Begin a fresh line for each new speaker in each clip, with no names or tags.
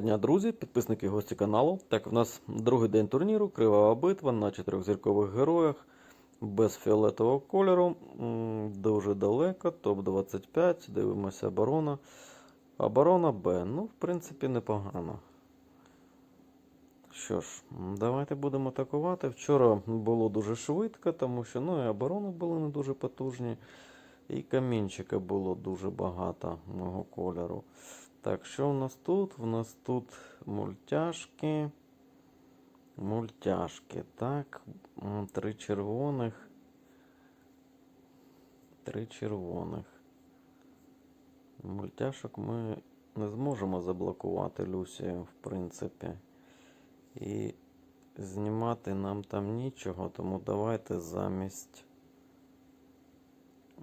дня, друзі, підписники гості каналу. Так, в нас другий день турніру, кривава битва на чотирьохзіркових героях без фіолетового кольору. Дуже далеко, топ-25. Дивимося оборона. Оборона Б. Ну, в принципі, непогано. Що ж, давайте будемо атакувати. Вчора було дуже швидко, тому що ну, і оборони були не дуже потужні, і камінчика було дуже багато мого кольору. Так, що у нас тут? У нас тут мультяшки. Мультяшки. Так, три червоних. Три червоних. Мультяшок ми не зможемо заблокувати Люсію, в принципі. І знімати нам там нічого, тому давайте замість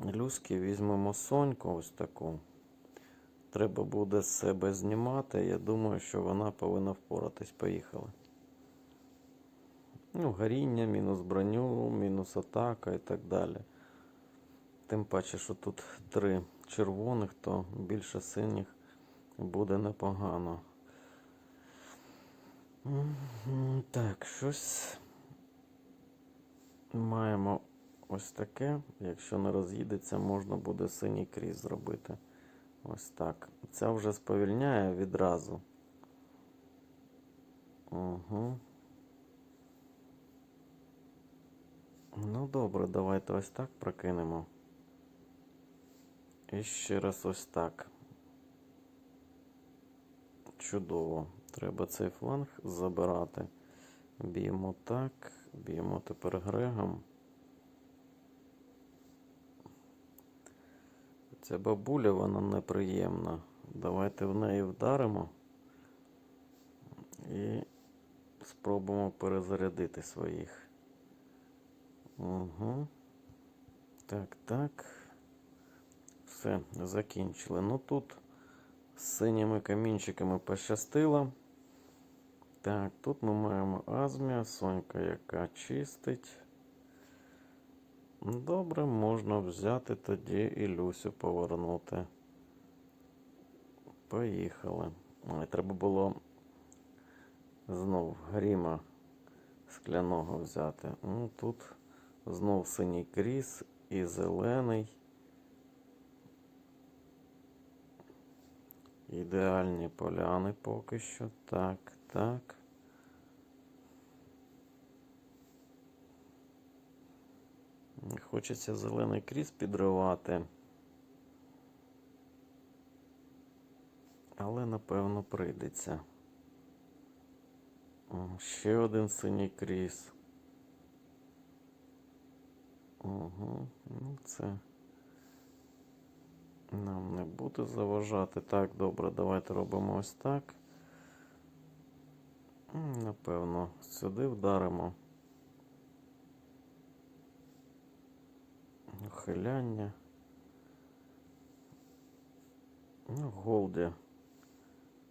Люськи візьмемо Соньку ось таку. Треба буде з себе знімати. Я думаю, що вона повинна впоратись. Поїхали. Ну, горіння, мінус броню, мінус атака і так далі. Тим паче, що тут три червоних, то більше синіх буде непогано. Так, щось маємо ось таке. Якщо не роз'їдеться, можна буде синій кріс зробити. Ось так. Це вже сповільняє відразу. Угу. Ну добре, давайте ось так прокинемо. І ще раз ось так. Чудово. Треба цей фланг забирати. Б'ємо так. Б'ємо тепер Грегом. Ця бабуля, вона неприємна. Давайте в неї вдаримо. І спробуємо перезарядити своїх. Угу. Так, так. Все, закінчили. Ну тут з синіми камінчиками пощастило. Так, тут ми маємо Азмія, Сонька, яка чистить. Добре, можна взяти тоді і Люсю повернути. Поїхали. Ой, треба було знов гріма скляного взяти. Ну, тут знов синій кріс і зелений. Ідеальні поляни поки що. Так, так. Хочеться зелений кріс підривати. Але напевно прийдеться. Ще один синій кріс. Угу. Ну, це нам не буде заважати. Так, добре, давайте робимо ось так. Напевно, сюди вдаримо. Ухиляння. Ну, Голді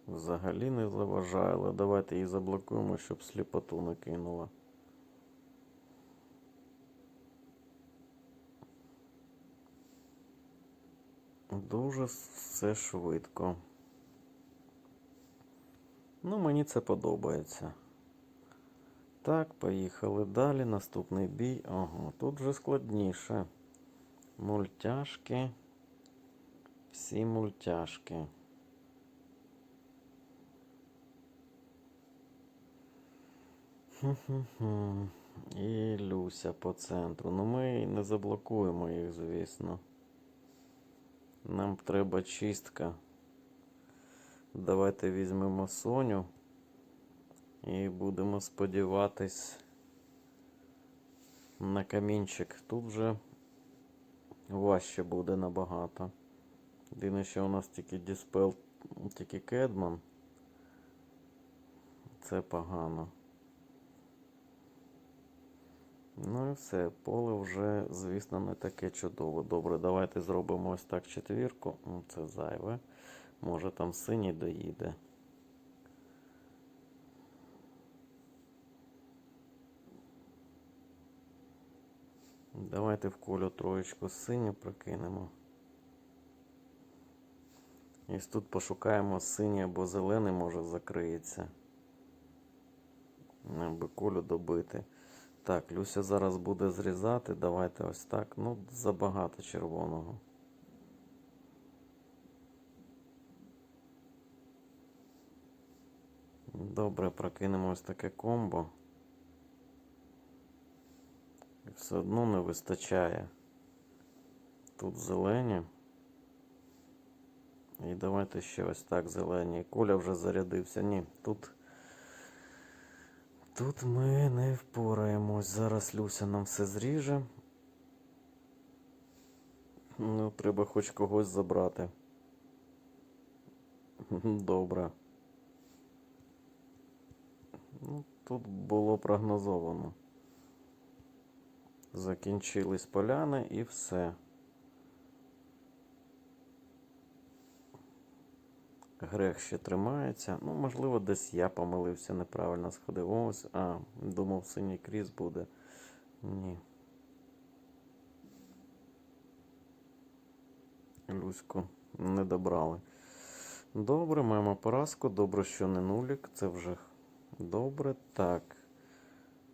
взагалі не заважає, але давайте її заблокуємо, щоб сліпоту не кинула. Дуже все швидко. Ну, мені це подобається. Так, поїхали далі. Наступний бій. Ага, тут вже складніше. Мультяшки. Всі мультяшки. І Люся по центру. Ну ми не заблокуємо їх, звісно. Нам треба чистка. Давайте візьмемо Соню. І будемо сподіватись на камінчик. Тут вже важче буде набагато. Єдине, що у нас тільки Діспел, тільки Кедман. Це погано. Ну і все, поле вже, звісно, не таке чудове. Добре, давайте зробимо ось так четвірку. Ну, Це зайве. Може там синій доїде. Давайте в колю троєчку синю прокинемо. І тут пошукаємо синій або зелений, може закриється. Аби колю добити. Так, Люся зараз буде зрізати. Давайте ось так. Ну, забагато червоного. Добре, прокинемо ось таке комбо. І все одно не вистачає. Тут зелені. І давайте ще ось так зелені. Коля вже зарядився. Ні, тут. Тут ми не впораємось. Зараз Люся нам все зріже. Ну, треба хоч когось забрати. Добре. Ну, тут було прогнозовано. Закінчились поляни і все. Грех ще тримається. Ну, можливо, десь я помилився, неправильно сходив. Ось, а, думав, синій кріс буде. Ні. Люську не добрали. Добре, маємо поразку. Добре, що не нулік. Це вже добре. Так.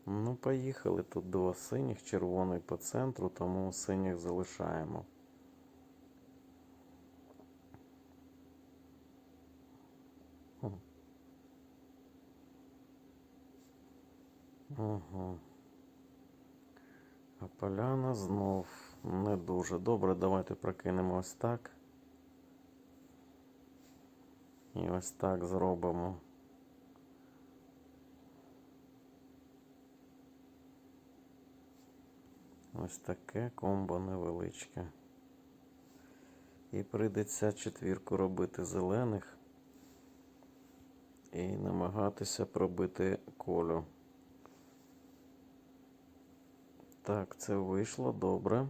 Ну, поїхали. Тут два синіх, червоний по центру, тому синіх залишаємо. Угу. А поляна знов не дуже. Добре, давайте прокинемо ось так. І ось так зробимо. Ось таке комбо невеличке. І прийдеться четвірку робити зелених і намагатися пробити колю. Так, це вийшло добре.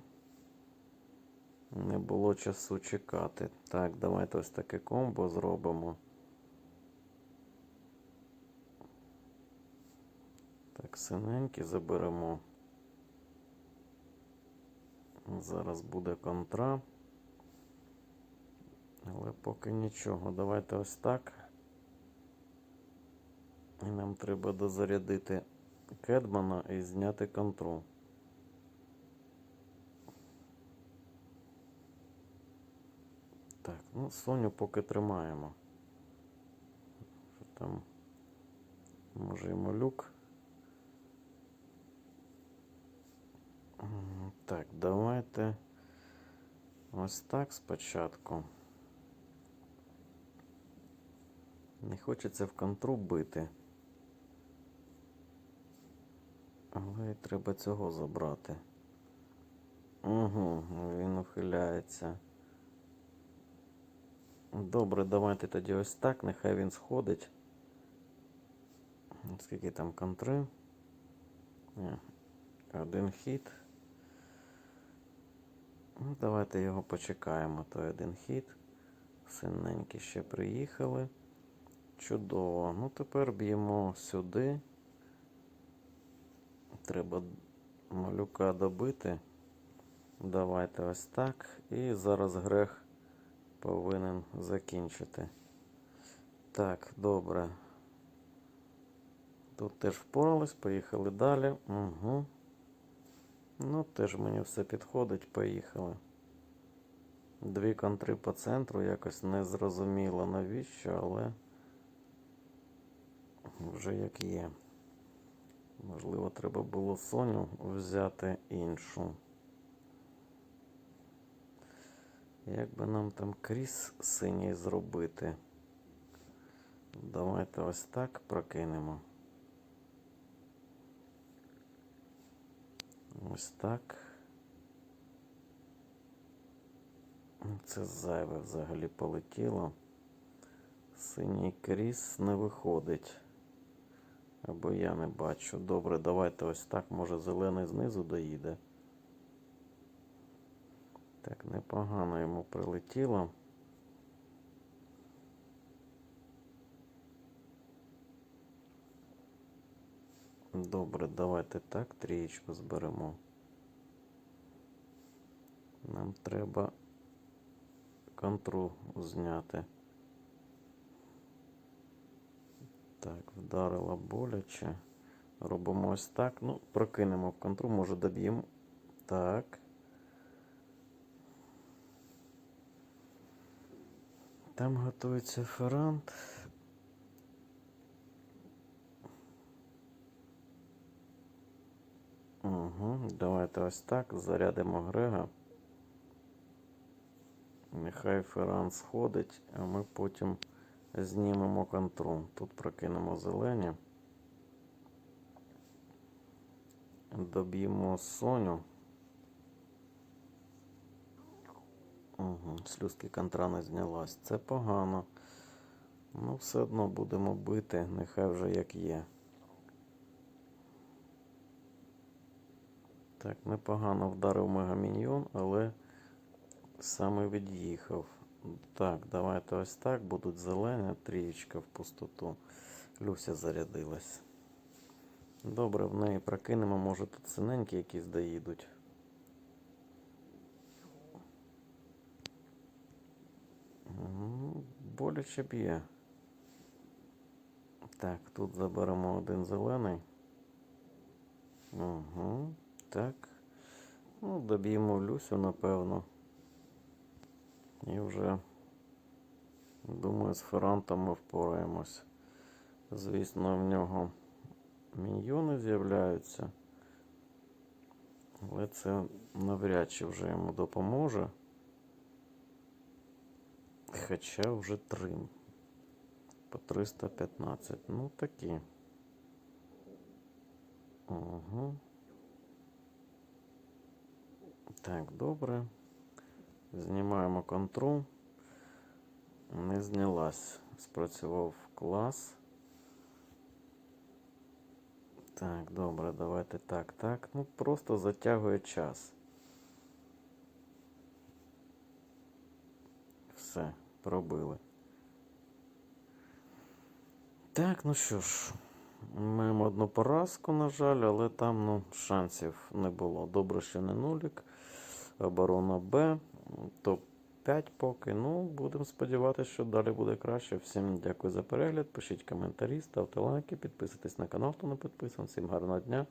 Не було часу чекати. Так, давайте ось таке комбо зробимо. Так, синенькі заберемо. Зараз буде контра. Але поки нічого. Давайте ось так. І нам треба дозарядити Кедмана і зняти контру. Так, ну Соню поки тримаємо. Там? Може і малюк. Так, давайте ось так спочатку. Не хочеться в контру бити. Але треба цього забрати. Угу, він ухиляється. Добре, давайте тоді ось так. Нехай він сходить. Скільки там контри? Один хід. Ну, давайте його почекаємо. Той один хід. Синенькі ще приїхали. Чудово. Ну, тепер б'ємо сюди. Треба малюка добити. Давайте ось так. І зараз грех повинен закінчити. Так, добре. Тут теж впорались, поїхали далі. Угу. Ну, теж мені все підходить, поїхали. Дві контри по центру, якось не зрозуміло навіщо, але вже як є. Можливо, треба було Соню взяти іншу. Як би нам там кріс синій зробити? Давайте ось так прокинемо. Ось так. Це зайве взагалі полетіло. Синій кріс не виходить. Або я не бачу. Добре, давайте ось так. Може зелений знизу доїде. Так, непогано йому прилетіло. Добре, давайте так, трієчку зберемо. Нам треба контру зняти. Так, вдарила боляче. Робимо ось так. Ну, прокинемо в контру, може доб'ємо. Так. Там готується ферант. Давайте ось так. Зарядимо Грега. Нехай ферант сходить, а ми потім знімемо контру. Тут прокинемо зелені. Доб'ємо Соню. Угу. Слюзки контра не знялась. Це погано. Ну, все одно будемо бити, нехай вже як є. Так, непогано вдарив мегаміньйон, але саме від'їхав. Так, давайте ось так. Будуть зелені, трієчка в пустоту. Люся зарядилась. Добре, в неї прокинемо, може тут синенькі якісь доїдуть. Боляче б'є. Так, тут заберемо один зелений. Угу. Так. Ну, доб'ємо Люсю, напевно. І вже, думаю, з Феррантом ми впораємось. Звісно, в нього міньйони з'являються. Але це навряд чи вже йому допоможе. Хоча вже три. По 315. Ну такі. Угу. Так, добре. Знімаємо контру. Не знялась. Спрацював клас. Так, добре, давайте так, так. Ну, просто затягує час. Все, пробили. Так, ну що ж, маємо одну поразку, на жаль, але там ну, шансів не було. Добре, що не нулік. Оборона Б, топ-5 поки. Ну, будемо сподіватися, що далі буде краще. Всім дякую за перегляд. Пишіть коментарі, ставте лайки, підписуйтесь на канал, хто не підписаний. Всім гарного дня.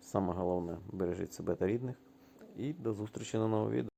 Саме головне, бережіть себе та рідних. І до зустрічі на новому відео.